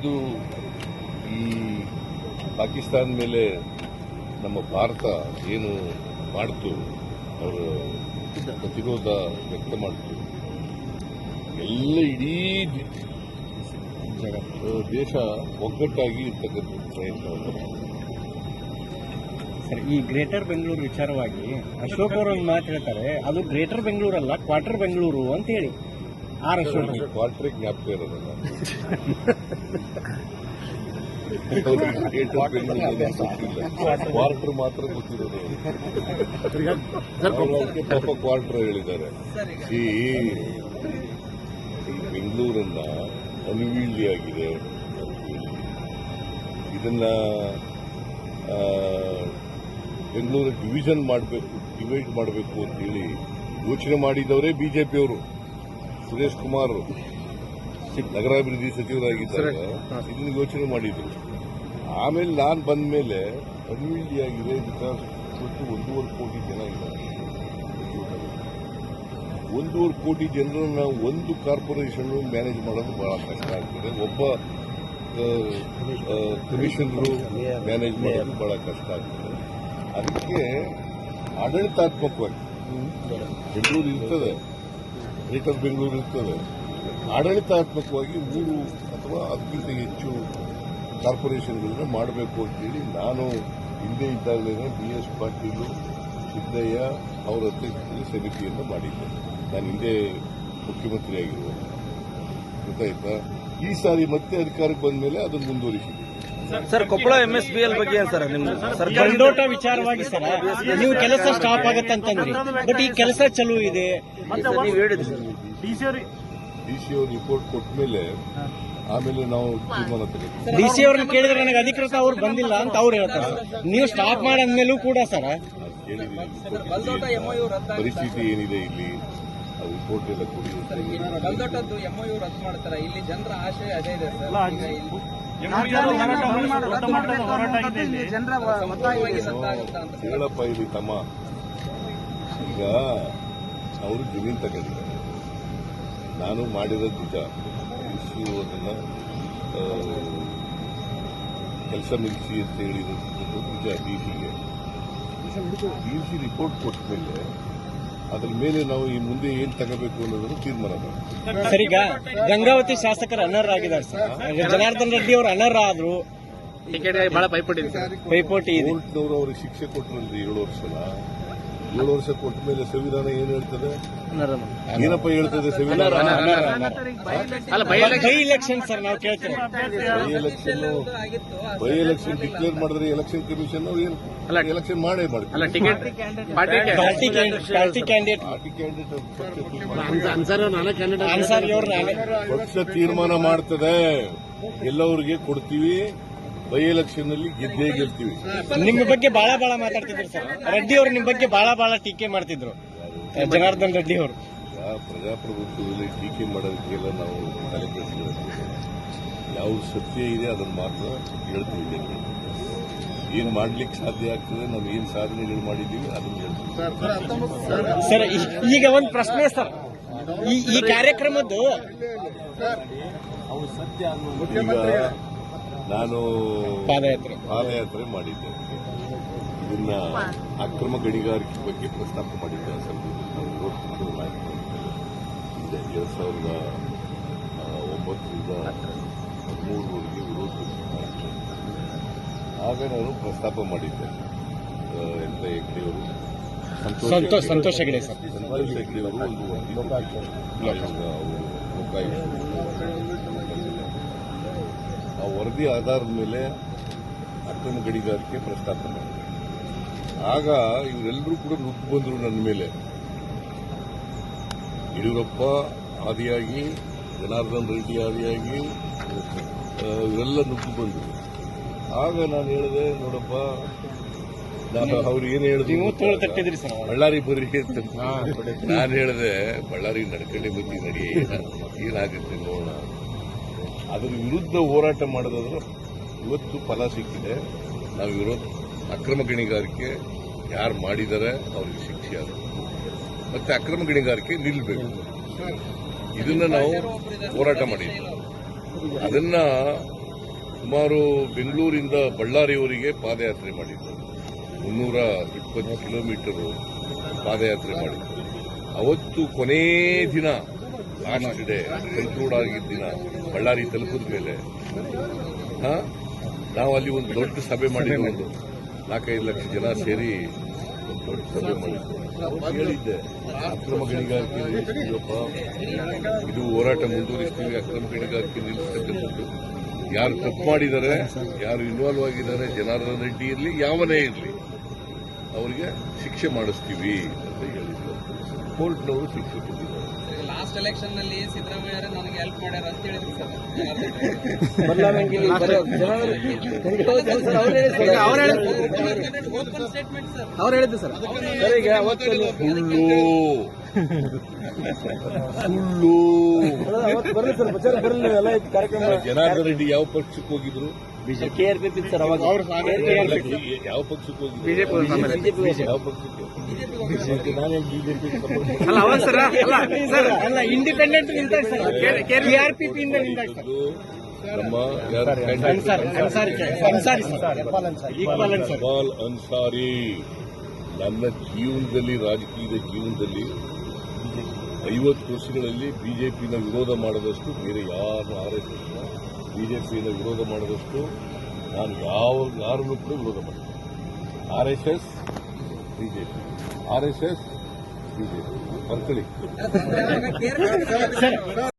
ಇದು ಈ ಪಾಕಿಸ್ತಾನ ಮೇಲೆ ನಮ್ಮ ಭಾರತ ಏನು ಮಾಡ್ತು, ಅವರು ಪ್ರತಿರೋಧ ವ್ಯಕ್ತ ಮಾಡ್ತು ಎಲ್ಲ ಇಡೀ ದೇಶ ಒಗ್ಗಟ್ಟಾಗಿ ಇರ್ತಕ್ಕಂಥ ಪ್ರಯತ್ನವನ್ನು ಈ ಗ್ರೇಟರ್ ಬೆಂಗಳೂರು ವಿಚಾರವಾಗಿ ಅಶೋಕ್ ಅವರು ಮಾತು ಹೇಳ್ತಾರೆ, ಅದು ಗ್ರೇಟರ್ ಬೆಂಗಳೂರಲ್ಲ, ಕ್ವಾರ್ಟರ್ ಬೆಂಗಳೂರು ಅಂತ ಹೇಳಿ. ಕ್ವಾರ್ಟರ್ ಜ್ಞಾಪಕ ಇರೋದಲ್ಲ. ಕ್ವಾರ್ಟರ್ ಮಾತ್ರ ಗೊತ್ತಿರೋದು. ಪಾಪ ಕ್ವಾರ್ಟರ್ ಹೇಳಿದ್ದಾರೆ. ಈ ಬೆಂಗಳೂರನ್ನ ಬೆಂಗಳೂರನ್ನ ಆಗಿದೆ ಇದನ್ನ ಬೆಂಗಳೂರು ಡಿವಿಷನ್ ಮಾಡಬೇಕು ಡಿವೈಡ್ ಮಾಡಬೇಕು ಅಂತೇಳಿ ಯೋಚನೆ ಮಾಡಿದವರೇ ಬಿಜೆಪಿಯವರು. ಸುರೇಶ್ ಕುಮಾರ್ ನಗರಾಭಿವೃದ್ಧಿ ಸಚಿವರಾಗಿದ್ದಾಗ ಇದನ್ನ ಯೋಚನೆ ಮಾಡಿದ್ರು. ಆಮೇಲೆ ನಾನು ಬಂದ ಮೇಲೆ ಅಭಿವೃದ್ಧಿಯಾಗಿದೆ ಇವತ್ತು ಒಂದೂವರೆ ಕೋಟಿ ಜನ ಇದ್ದಾರೆ. ಒಂದೂವರೆ ಕೋಟಿ ಜನರನ್ನ ಒಂದು ಕಾರ್ಪೊರೇಷನ್ ಮ್ಯಾನೇಜ್ ಮಾಡೋದು ಬಹಳ ಕಷ್ಟ ಆಗ್ತದೆ. ಒಬ್ಬ ಕಮಿಷನರು ಮ್ಯಾನೇಜ್ ಮಾಡೋದು ಬಹಳ ಕಷ್ಟ ಆಗ್ತದೆ. ಅದಕ್ಕೆ ಆಡಳಿತಾತ್ಮಕವಾಗಿ ಬೆಂಗಳೂರು ಇರ್ತದೆ. ಗ್ರೇಟರ್ ಬೆಂಗಳೂರು ಇರ್ತದೆ. ಆಡಳಿತಾತ್ಮಕವಾಗಿ ಮೂರು ಅಥವಾ ಅದಕ್ಕಿಂತ ಹೆಚ್ಚು ಕಾರ್ಪೊರೇಷನ್ಗಳನ್ನ ಮಾಡಬೇಕು ಅಂತೇಳಿ ನಾನು ಹಿಂದೆ ಇದ್ದಾಗಲೇ ಬಿ ಎಸ್ ಪಾಟೀಲು ಸಿದ್ದಯ್ಯ ಅವರ ಅಧ್ಯಕ್ಷತೆಯಲ್ಲಿ ಸಮಿತಿಯನ್ನು ಮಾಡಿದ್ದೆ. ನಾನು ಹಿಂದೆ ಮುಖ್ಯಮಂತ್ರಿ ಆಗಿರುವಾಗ ಗೊತ್ತಾಯ್ತಾ? ಈ ಸಾರಿ ಮತ್ತೆ ಅಧಿಕಾರಕ್ಕೆ ಬಂದ ಮೇಲೆ ಅದನ್ನು ಮುಂದುವರಿಸಿದ್ದೆ sir Koppal M S B L ಬಗ್ಗೆ ಏನ್ ಸರ್ ನಿಮ್ದು? ಸರ್ಕಾರ ವಿಚಾರವಾಗಿ ಸರ್ ನೀವು ಕೆಲಸ ಸ್ಟಾಪ್ ಆಗತ್ತಂತಂದ್ರಿ. ಬಟ್ ಈ ಕೆಲಸ ಚಲೋ ಇದೆ. ನೀವು ಹೇಳಿದ್ರಿ ಡಿ ಸಿ ಅವ್ರು ರಿಪೋರ್ಟ್ ಕೊಟ್ಟ ಮೇಲೆ ಆಮೇಲೆ ನಾವು ತೀರ್ಮಾನ ಡಿಸಿ ಡಿ ಸಿ ಅವ್ರನ್ನ ಕೇಳಿದ್ರೆ ನನಗೆ ಅಧಿಕೃತ ಅವ್ರು ಬಂದಿಲ್ಲ ಅಂತ ಅವ್ರು ಹೇಳ್ತಾರೆ. ನೀವು ಸ್ಟಾಪ್ ಮಾಡಂದ್ಮೇಲೂ ಕೂಡ ಸರ್. ಪರಿಸ್ಥಿತಿ ಏನಿದೆ ಇಲ್ಲಿ? ಆ ರಿಪೋರ್ಟ್ ಎಲ್ಲ ಕೊಡಿ ಅಂತ ಹೇಳಿ. ಕಲ್ದೊಟ್ಟದ್ದು ಎಂಒಯು ರದ್ದು ಮಾಡ್ತಾರೆ. ಇಲ್ಲಿ ಜನರ ಆಶಯ ಅದೇ ಇದೆ ಸರ್. ಈಗ ಇಲ್ಲಿ ಹೇಳಪ್ಪ ಇಲ್ಲಿ ತಮ್ಮ. ಈಗ ಅವರು ಜಮೀನು ತಗೊಂಡಿದ್ದಾರೆ. ನಾನು ಮಾಡಿರೋ ನಿಜ. ಇಶ್ಯೂ ಅದನ್ನ ಕೆಲಸ ನಿಲ್ಲಿಸಿ ಅಂತ ಹೇಳಿದ ನಿಜ ಡಿ ಸಿಗೆ ಡಿ ಸಿ ರಿಪೋರ್ಟ್ ಕೊಟ್ಟ ಮೇಲೆ ಅದ್ರ ಮೇಲೆ ನಾವು ಈ ಮುಂದೆ ಏನ್ ತಗಬೇಕು ಅನ್ನೋದನ್ನು ತೀರ್ಮಾನ ಮಾಡ್ತೀವಿ. ಸರ್ ಈಗ ಗಂಗಾವತಿ ಶಾಸಕರು ಅನರ್ಹರಾಗಿದ್ದಾರೆ ಸರ್. ಜನಾರ್ದನ್ ರೆಡ್ಡಿ ಅವರು ಅನರ್ಹ ಆದ್ರು ಬಹಳ ಪೈಪೋಟಿ ಪೈಪೋಟಿ ಇದೆ. ಕೋರ್ಟ್ನವರು ಅವ್ರಿಗೆ ಶಿಕ್ಷೆ ಕೊಟ್ಟರಲ್ರಿ ಏಳು ವರ್ಷನ? ಏಳು ವರ್ಷ ಕೊಟ್ಟ ಮೇಲೆ ಸಂವಿಧಾನ ಏನ್ ಹೇಳ್ತದೆ? ಏನಪ್ಪ ಹೇಳ್ತದೆ ಸಂವಿಧಾನ? ಅಲ್ಲ ಬೈ ಬೈ ಸರ್ ನಾವು ಕೇಳ್ತೇವೆ. By election by election declare ಮಾಡಿದ್ರೆ ಎಲೆಕ್ಷನ್ ಕಮಿಷನ್ ಅವ್ರು ಏನು ಅಲ್ಲ, ಎಲೆಕ್ಷನ್ ಮಾಡೇ ಅಲ್ಲ ಮಾಡ್ತಾರೆ ticket party party party candidate party candidate Ansari ಅವ್ರು ನಾನೇ ಪಕ್ಷ ತೀರ್ಮಾನ ಮಾಡ್ತದೆ. ಎಲ್ಲವರಿಗೆ ಕೊಡ್ತೀವಿ. ಬೈ ಎಲೆಕ್ಷನ್ ಅಲ್ಲಿ ಗೆದ್ದೇ ಗೆಲ್ತೀವಿ ನಿಮ್ಮ ಬಗ್ಗೆ ಬಹಳ ಬಹಳ ಮಾತಾಡ್ತಿದ್ರು ಸರ್. ರೆಡ್ಡಿ ಅವರು ನಿಮ್ಮ ಬಗ್ಗೆ ಬಹಳ ಬಹಳ ಟೀಕೆ ಮಾಡ್ತಿದ್ರು. ಜನಾರ್ದನ್ ರೆಡ್ಡಿ ಅವರು. ಪ್ರಜಾಪ್ರಭುತ್ವದಲ್ಲಿ ಟೀಕೆ ಮಾಡೋದಕ್ಕೆಲ್ಲ ನಾವು ತಲೆ ಕೆಡಿಸ್ಕೊಳ್ಳೋದು ಯಾವ್ದು ಸತ್ಯ ಇದೆ ಅದನ್ನು ಮಾತ್ರ ಹೇಳ್ತೀವಿ ಜನರಿಗೆ ಏನ್ ಮಾಡ್ಲಿಕ್ಕೆ ಸಾಧ್ಯ ಆಗ್ತದೆ ನಾವು ಏನು ಸಾಧನೆಗಳು ಮಾಡಿದ್ದೀವಿ ಅದನ್ನು ಹೇಳ್ತೀವಿ. ಸರ್ ಈಗ ಒಂದು ಪ್ರಶ್ನೆ ಸರ್. ಈ ಈ ಕಾರ್ಯಕ್ರಮದ್ದು ಈಗ ನಾನು ಪಾದಯಾತ್ರೆ. ಪಾದಯಾತ್ರೆ ಮಾಡಿದ್ದೆ. ಇದನ್ನ ಅಕ್ರಮ ಗಣಿಗಾರಿಕೆ ಬಗ್ಗೆ ಪ್ರಸ್ತಾಪ ಮಾಡಿದ್ದೆ. ಇದೆ ಎರಡ್ ಸಾವಿರದ ಒಂಬತ್ತರಿಂದ ಹದಿಮೂರವರೆಗೆ ವಿರೋಧ ಆಗ ನಾನು ಪ್ರಸ್ತಾಪ ಮಾಡಿದ್ದೆ. ಎಂತ ಹೆಗ್ಡೆಯವರು. ಸಂತೋಷ ಸಂತೋಷ್ ಹೆಗಡೆ ಸರ್. ಸಂತೋಷ್ ಹೆಗ್ಡೆಯವರು ಒಂದು ವರದಿ. ಅವರು ಲೋಕಾಯುಕ್ತ. ಆ ವರದಿ ಆಧಾರದ ಮೇಲೆ ಅಕ್ರಮ ಗಣಿಗಾರಿಕೆ ಪ್ರಸ್ತಾಪ ಮಾಡಿದೆ ಆಗ ಇವರೆಲ್ಲರೂ ಕೂಡ ನುಗ್ಗು ಬಂದರು ನನ್ನ ಮೇಲೆ. ಯಡಿಯೂರಪ್ಪ ಆದಿಯಾಗಿ ಜನಾರ್ದನ್ ರೆಡ್ಡಿ ಆದಿಯಾಗಿ ಇವರೆಲ್ಲ ನುಗ್ಗು ಬಂದರು. ಆಗ ನಾನು ಹೇಳಿದೆ ನೋಡಪ್ಪ ನಾನು ಅವ್ರು ಏನು ಹೇಳಿದ್ರಿ ಬಳ್ಳಾರಿ ಬರ್ರಿ ಅಂತ. ನಾನು ಹೇಳಿದೆ ಬಳ್ಳಾರಿ ನಡ್ಕೊಂಡೆ ಬತ್ತಿ ನಡಿ. ಏನಾಗುತ್ತೆ ನೋಡೋಣ ಅದರ ವಿರುದ್ಧ ಹೋರಾಟ ಮಾಡೋದಾದ್ರೂ ಇವತ್ತು ಫಲ ಸಿಕ್ಕಿದೆ. ನಾವು ವಿರೋಧ, ಅಕ್ರಮ ಗಣಿಗಾರಿಕೆ ಯಾರು ಮಾಡಿದ್ದಾರೆ ಅವ್ರಿಗೆ ಶಿಕ್ಷೆ ಆದ ಮತ್ತೆ ಅಕ್ರಮ ಗಣಿಗಾರಿಕೆ ನಿಲ್ಲಬೇಕು ಇದನ್ನ ನಾವು ಹೋರಾಟ ಮಾಡಿದ್ವಿ. ಅದನ್ನ ಸುಮಾರು ಬೆಂಗಳೂರಿಂದ ಬಳ್ಳಾರಿಯವರಿಗೆ ಪಾದಯಾತ್ರೆ ಮಾಡಿದ್ದರು ಮುನ್ನೂರ ಇಪ್ಪತ್ತು ಕಿಲೋಮೀಟರ್ ಪಾದಯಾತ್ರೆ ಮಾಡಿದ್ದರು ಅವತ್ತು ಕೊನೇ ದಿನ ಲಾಸ್ಟ್ ಡೇ ಕನ್ಕ್ಲೂಡ್ ಆಗಿದ್ದ ದಿನ, ಬಳ್ಳಾರಿ ತಲುಪಿದ ಮೇಲೆ ನಾವು ಅಲ್ಲಿ ಒಂದು ದೊಡ್ಡ ಸಭೆ ಮಾಡಿದ್ವಿ ಒಂದು. ನಾಲ್ಕೈದು ಲಕ್ಷ ಜನ ಸೇರಿ ದೊಡ್ಡ ಸಭೆ ಹೇಳಿದ್ದೆ ಅಕ್ರಮ ಗಣಿಗಾರಿಕೆ ನಿಲ್ಲಿಸ್ತೀವಪ್ಪ. ಇದು ಹೋರಾಟ ಮುಂದುವರಿಸ್ತೀವಿ, ಅಕ್ರಮ ಗಣಿಗಾರಿಕೆ ನಿಲ್ಲಿಸ್ತಕ್ಕಂಥದ್ದು. ಯಾರು ತಪ್ಪು ಮಾಡಿದ್ದಾರೆ ಯಾರು ಇನ್ವಾಲ್ವ್ ಆಗಿದ್ದಾರೆ ಜನಾರ್ದನ್ ರೆಡ್ಡಿ ಇರಲಿ, ಯಾವನೇ ಇರಲಿ, ಅವರಿಗೆ ಶಿಕ್ಷೆ ಮಾಡಿಸ್ತೀವಿ ಅಂತ ಹೇಳಿದ್ರು. ಕೋರ್ಟ್ನವರು ಶಿಕ್ಷೆ ಕೊಟ್ಟಿದ್ದಾರೆ. ಲಾಸ್ಟ್ ಎಲೆಕ್ಷನ್ನಲ್ಲಿ ಸಿದ್ದರಾಮಯ್ಯ ನನಗೆ ಹೆಲ್ಪ್ ಮಾಡ್ಯಾರ ಅಂತ ಹೇಳಿದ್ರು ಸರ್. ಓಪನ್ ಸ್ಟೇಟ್ಮೆಂಟ್ ಸರ್ ಅವ್ರು ಹೇಳಿದ್ದು ಸರ್. ಸುಳ್ಳು ಸುಳ್ಳು ಬರಲಿ ಸರ್ ಬಚಾರ ಬರಲಿ ಎಲ್ಲ ಕಾರ್ಯಕ್ರಮ. ಜನಾರ್ದನ್ ರೆಡ್ಡಿ ಯಾವ ಪಕ್ಷಕ್ಕೆ ಹೋಗಿದ್ರು? ಕೆ ಆರ್ ಪಿ ಸರ್ ಅವಾಗ. ಯಾವ ಪಕ್ಷಕ್ಕೆ ಹೋಗಿದ್ರು ಯಾವ ಪಕ್ಷಕ್ಕೆ. ನಾನೇ ಬಿಜೆಪಿ ಅಲ್ಲ ಅವಾಗ ಸರ್ ಅಲ್ಲ ಸರ್. ಅಲ್ಲ ಇಂಡಿಪೆಂಡೆಂಟ್ ನಿಂತಾಗ ಸರ್. ಕೆ ಆರ್ ಪಿ ನಿಂತಾಗ ಸರ್. ನಮ್ಮ ಅನ್ಸಾರಿ ಇಕ್ಬಾಲ್ ನನ್ನ ಜೀವನದಲ್ಲಿ ರಾಜಕೀಯದ ಜೀವನದಲ್ಲಿ ಐವತ್ತು ವರ್ಷಗಳಲ್ಲಿ ಬಿಜೆಪಿನ ವಿರೋಧ ಮಾಡದಷ್ಟು ಬೇರೆ ಯಾರು ಆರ್ ಬಿಜೆಪಿನ ವಿರೋಧ ಮಾಡಿದಷ್ಟು ನಾನು ಯಾವ ಯಾರನ್ನು ಕೂಡ ವಿರೋಧ ಮಾಡಿದ್ದೆ R S S, BJP. R S S, BJP. ಬರ್ಕೊಳ್ಳಿ ಕೇರ್